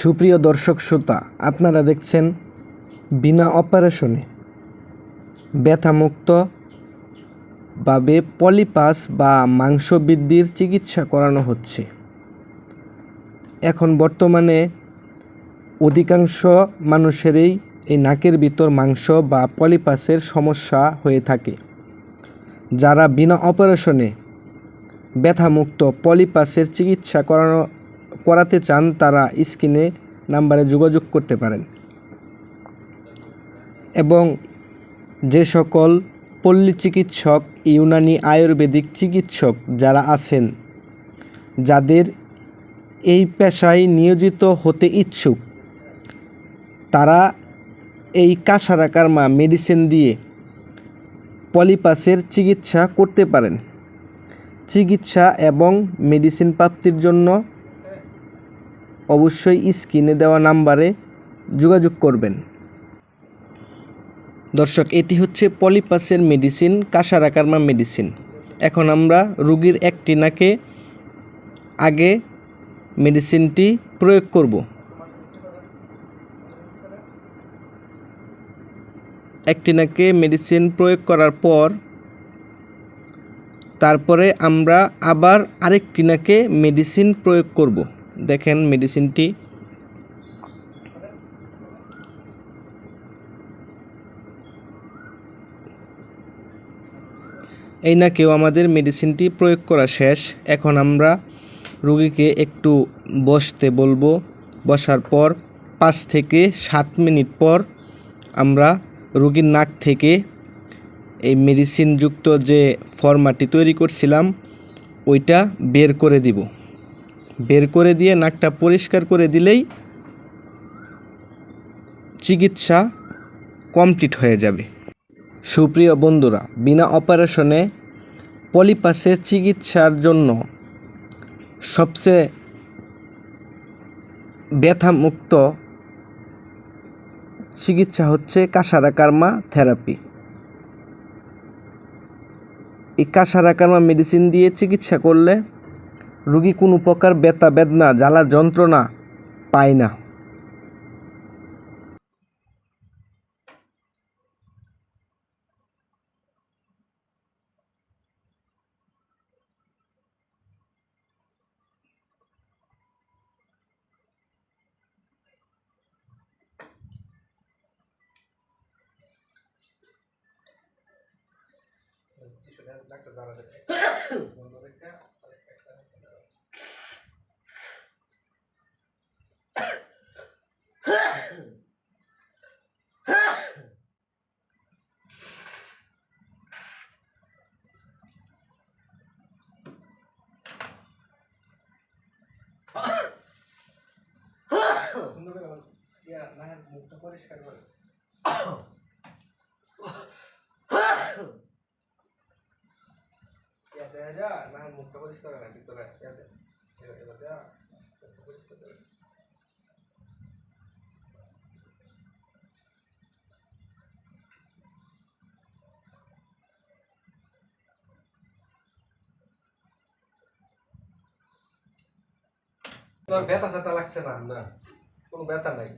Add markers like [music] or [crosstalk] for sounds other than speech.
সুপ্রিয় দর্শক শ্রোতা, আপনারা দেখছেন বিনা অপারেশনে ব্যথামুক্ত ভাবে পলিপাস বা মাংস বৃদ্ধির চিকিৎসা করানো হচ্ছে। এখন বর্তমানে অধিকাংশ মানুষেরই এই নাকের ভিতর মাংস বা পলিপাসের সমস্যা হয়ে থাকে। যারা বিনা অপারেশনে ব্যথামুক্ত পলিপাসের চিকিৎসা করানো করাতে চান, তারা স্ক্রিনে নাম্বারে যোগাযোগ করতে পারেন। এবং যে সকল পল্লী চিকিৎসক, ইউনানি আয়ুর্বেদিক চিকিৎসক যারা আছেন, যাদের এই পেশায় নিয়োজিত হতে ইচ্ছুক, তারা এই কাসারা কার্মা মেডিসিন দিয়ে পলিপাসের চিকিৎসা করতে পারেন। চিকিৎসা এবং মেডিসিন প্রাপ্তির জন্য অবশ্যই স্ক্রিনে দেওয়া নাম্বারে যোগাযোগ করবেন। দর্শক, এটি হচ্ছে পলিপাসের মেডিসিন, কাসারাকার্মা মেডিসিন। এখন আমরা রুগীর একটি নাকে আগে মেডিসিনটি প্রয়োগ করব। একটি নাকে মেডিসিন প্রয়োগ করার পর তারপরে আমরা আবার আরেকটি নাকে মেডিসিন প্রয়োগ করব। দেখেন মেডিসিনটি এই না কেউ আমাদের মেডিসিনটি প্রয়োগ করা শেষ। এখন আমরা রুগীকে একটু বসতে বলব। বসার পর পাঁচ থেকে সাত মিনিট পর আমরা রুগীর নাক থেকে এই মেডিসিনযুক্ত যে ফর্মাটি তৈরি করছিলাম, ওইটা বের করে দিব। বের করে দিয়ে নাকটা পরিষ্কার করে দিলেই চিকিৎসা কমপ্লিট হয়ে যাবে। সুপ্রিয় বন্ধুরা, বিনা অপারেশনে পলিপাসের চিকিৎসার জন্য সবচেয়ে ব্যথামুক্ত চিকিৎসা হচ্ছে কাসারা কার্মা থেরাপি। এই কাসারা কার্মা মেডিসিন দিয়ে চিকিৎসা করলে রুগী কোনো প্রকার ব্যথা বেদনা জ্বালা যন্ত্রণা পায় না। [coughs] মুখটা পরিষ্কার করে ইয়াতে যা না মুখটা পরিষ্কার করে না ভিতরে ইয়াতে এবার এবার যা মুখটা পরিষ্কার করে তোর ব্যথা স্যাথা লাগছে না না কোনো ব্যথা নাই